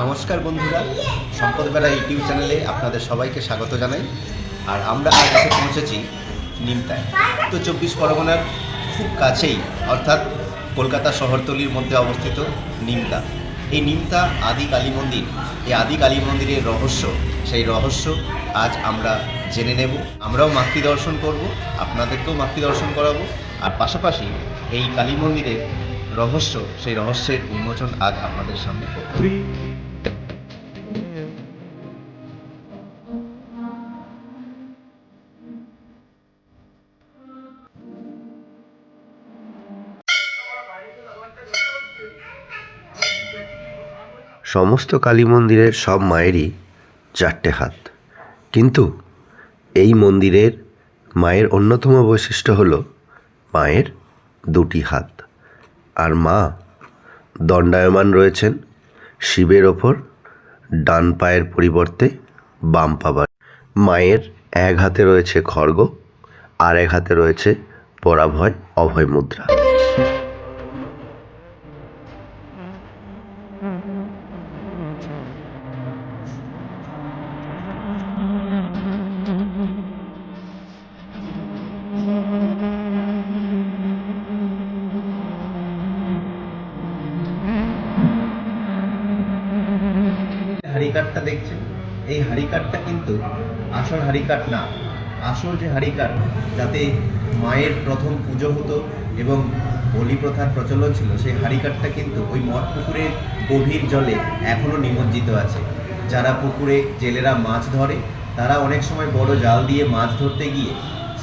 নমস্কার বন্ধুরা সম্পদবেলা ইউটিউব চ্যানেলে আপনাদের সবাইকে স্বাগত জানাই। আর আমরা আজ এসে পৌঁছেছি নিমতায়। তো চব্বিশ পরগনার খুব কাছেই, অর্থাৎ কলকাতা শহরতলির মধ্যে অবস্থিত নিমতা। এই নিমতা আদি কালী মন্দির, এই আদি কালী মন্দিরের রহস্য, সেই রহস্য আজ আমরা জেনে নেব। আমরাও মাতৃ দর্শন করব, আপনাদেরকেও মাতৃ দর্শন করাবো। আর পাশাপাশি এই কালী মন্দিরের রহস্য, সেই রহস্যের উন্মোচন আজ আপনাদের সামনে করব। সমস্ত কালী মন্দিরের সব মায়েরই চারটে হাত। কিন্তু এই মন্দিরের মায়ের অন্যতম বৈশিষ্ট্য হল মায়ের দুটি হাত। আর মা দণ্ডায়মান রয়েছেন শিবের ওপর, ডান পায়ের পরিবর্তে বাম পাবার মায়ের এক হাতে রয়েছে খড়গ, আর এক হাতে রয়েছে পরাভয় অভয় মুদ্রা হারিকাটটা দেখছেন? এই হারিকাটটা কিন্তু আসল হারিকাট না। আসল যে হারিকাট যাতে মায়ের প্রথম পুজো হতো এবং বলি প্রথার প্রচলন ছিল, সেই হারিকাটটা কিন্তু ওই মঠ পুকুরের গভীর জলে এখনও নিমজ্জিত আছে। যারা পুকুরে জেলেরা মাছ ধরে, তারা অনেক সময় বড় জাল দিয়ে মাছ ধরতে গিয়ে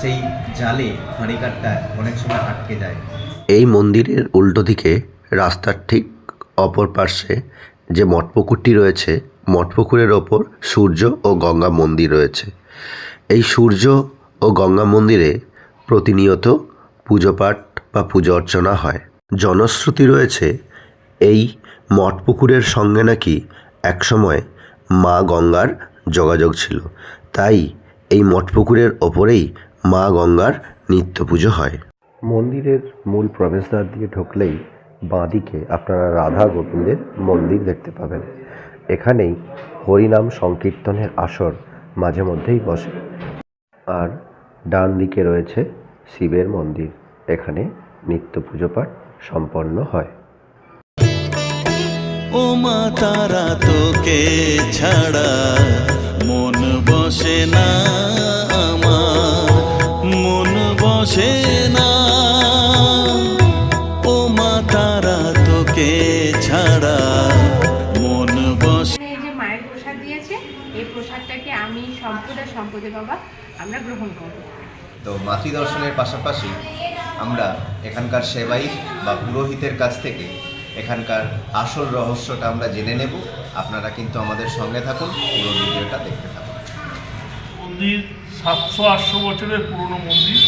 সেই জালে হাঁড়িকাঠটা অনেক সময় আটকে যায়। এই মন্দিরের উল্টো দিকে রাস্তার ঠিক অপর পার্শ্বে যে মঠপুকুরটি রয়েছে মঠপুকুরের ওপর সূর্য ও গঙ্গা মন্দির রয়েছে। এই সূর্য ও গঙ্গা মন্দিরে প্রতিনিয়ত পুজো পাঠ বা পুজো অর্চনা হয়। জনশ্রুতি রয়েছে, এই মঠপুকুরের সঙ্গে নাকি একসময় মা গঙ্গার যোগাযোগ ছিল। তাই এই মঠপুকুরের ওপরেই মা গঙ্গার নিত্য পুজো হয়। মন্দিরের মূল প্রবেশদ্বার দিয়ে ঢুকলেই বাঁদিকে আপনারা রাধা গোবিন্দের মন্দির দেখতে পাবেন। এখানেই হরিনাম সংকীর্তনের আসর মাঝে মধ্যেই বসে। আর ডান দিকে রয়েছে শিবের মন্দির। এখানে নিত্য পুজো পাঠ সম্পন্ন হয়। ও মা তারা তোকে ছাড়া মন বসে না আমার। মন বসে প্রসাদ এই প্রসাদটাকে আমি সম্পদ আর সম্পদে বাবা আমরা গ্রহণ করব। তো মাতৃ দর্শনের পাশাপাশি আমরা এখানকার সেবাই বা পুরোহিতের কাছ থেকে এখানকার আসল রহস্যটা আমরা জেনে নেব। আপনারা কিন্তু আমাদের সঙ্গে থাকুন পুরো ভিডিওটা দেখতে থাকুন। মন্দির সাতশো আটশো বছরের পুরনো মন্দির।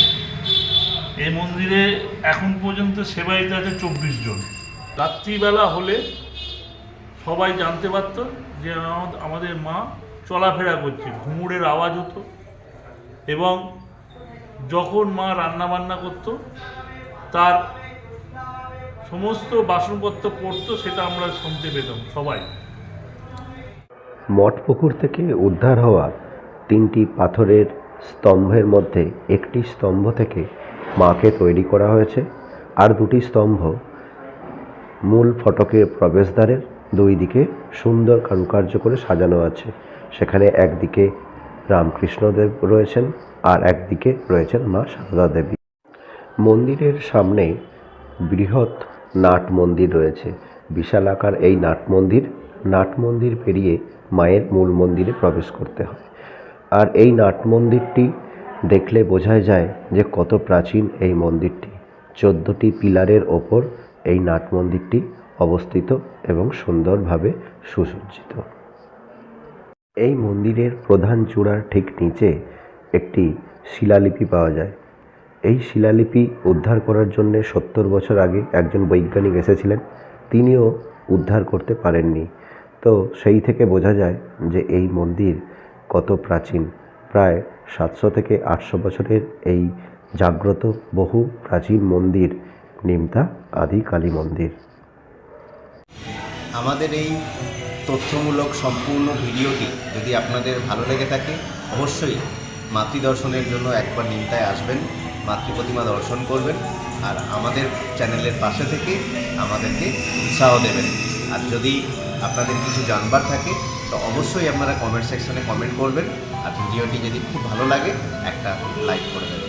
এই মন্দিরে এখন পর্যন্ত সেবাইতে আছে চব্বিশ জন। রাত্রিবেলা হলে সবাই জানতে পারতো যে আমা- আমাদের মা চলাফেরা করছে ঘুমুরের আওয়াজ হতো এবং যখন মা রান্না বান্না করতো, তার সমস্ত বাসনপত্র পড়তো, সেটা আমরা শুনতে পেতাম সবাই। মঠপুকুর থেকে উদ্ধার হওয়া তিনটি পাথরের স্তম্ভের মধ্যে একটি স্তম্ভ থেকে মাকে তৈরি করা হয়েছে, আর দুটি স্তম্ভ মূল ফটকের প্রবেশদ্বারের দুই দিকে সুন্দর কারুকার্য করে সাজানো আছে। সেখানে একদিকে রামকৃষ্ণদেব রয়েছেন আর একদিকে রয়েছেন মা সারদা দেবী। মন্দিরের সামনে বৃহৎ নাট মন্দির রয়েছে। বিশাল আকার এই নাট মন্দির নাট মন্দির পেরিয়ে মায়ের মূল মন্দিরে প্রবেশ করতে হয়। আর এই নাট মন্দিরটি দেখলে বোঝা যায় যে কত প্রাচীন এই মন্দিরটি। চোদ্দোটি পিলারের ওপর এই নাট মন্দিরটি অবস্থিত। এবং সুন্দরভাবে সুসজ্জিত। এই মন্দিরের প্রধান চূড়ার ঠিক নিচে একটি শিলালিপি পাওয়া যায়। এই শিলালিপি উদ্ধার করার জন্য সত্তর বছর আগে একজন বৈজ্ঞানিক এসেছিলেন। তিনিও উদ্ধার করতে পারেননি। তো সেই থেকে বোঝা যায় যে এই মন্দির কত প্রাচীন। প্রায় সাতশো থেকে আটশো বছরের এই জাগ্রত, বহু প্রাচীন মন্দির, নিমতা আদি কালী মন্দির। আমাদের এই তথ্যমূলক সম্পূর্ণ ভিডিওটি যদি আপনাদের ভালো লেগে থাকে, অবশ্যই মাতৃদর্শনের জন্য একবার নিমতায় আসবেন মাতৃ প্রতিমা দর্শন করবেন, আর আমাদের চ্যানেলের পাশে থেকে আমাদেরকে উৎসাহ দেবেন। আর যদি আপনাদের কিছু জানবার থাকে, তো অবশ্যই আপনারা কমেন্ট সেকশনে কমেন্ট করবেন, আর ভিডিওটি যদি খুব ভালো লাগে, একটা লাইক করে দেবেন।